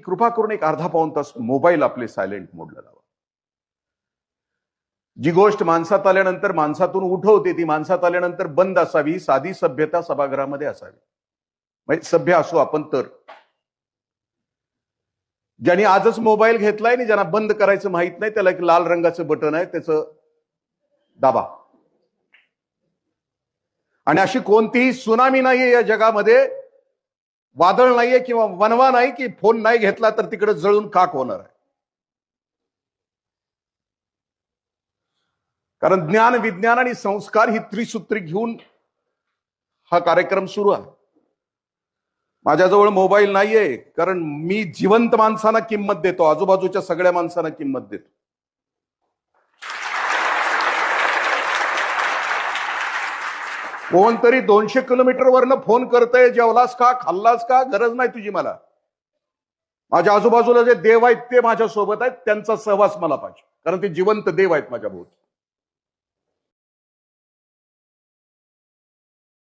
कृपा करून एक अर्धा पाऊन तास मोबाईल आपले सायलेंट मोडला लावा. जी गोष्ट माणसात आल्यानंतर माणसातून उठवते ती माणसात आल्यानंतर बंद असावी साधी सभ्यता सभागृहामध्ये असावी. म्हणजे सभ्य असू आपण तर. ज्यांनी आजच मोबाईल घेतलाय आणि ज्यांना बंद करायचं माहीत नाही त्याला एक लाल रंगाचं बटन आहे त्याचं दाबा. आणि अशी कोणतीही सुनामी नाहीये या जगामध्ये. वादळ नाहीये किंवा वनवा नाही की फोन नाही घेतला तर तिकडे जळून काक होणार आहे. कारण ज्ञान विज्ञान आणि संस्कार ही त्रिसूत्री घेऊन हा कार्यक्रम सुरू आहे. माझ्याजवळ मोबाईल नाहीये कारण मी जिवंत माणसांना किंमत देतो आजूबाजूच्या सगळ्या माणसांना किंमत देतो. कोणतरी दोनशे किलोमीटर वरनं फोन करतय जेवलास का खाल्लास का? गरज नाही तुझी मला. माझ्या आजूबाजूला जे देव आहेत ते माझ्या सोबत आहेत त्यांचा सहवास मला पाहिजे. कारण ते जिवंत देव आहेत माझ्या भोवती.